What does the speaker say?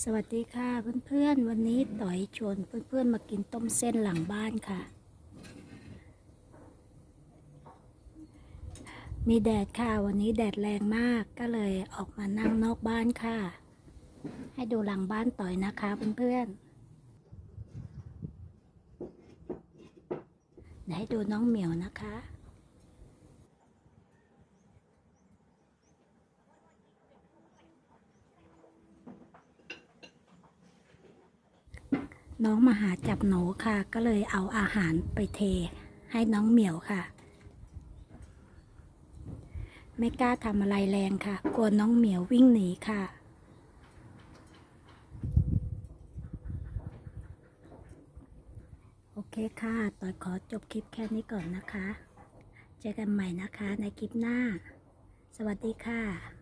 สวัสดีค่ะเพื่อนๆ วันนี้ต่อยชวนเพื่อนๆมากินต้มเส้นหลังบ้านค่ะ มีแดดค่ะวันนี้แดดแรงมากก็เลยออกมานั่งนอกบ้านค่ะ ให้ดูหลังบ้านต่อยนะคะเพื่อนๆให้ดูน้องเหมียวนะคะ น้องมาหาจับหนูค่ะ ก็เลยเอาอาหารไปเท ให้น้องเหมียวค่ะ ไม่กล้าทำอะไรแรงค่ะ กลัวน้องเหมียววิ่งหนีค่ะ โอเคค่ะต่อยขอจบคลิปแค่นี้ก่อนนะคะ เจอกันใหม่นะคะในคลิปหน้า สวัสดีค่ะ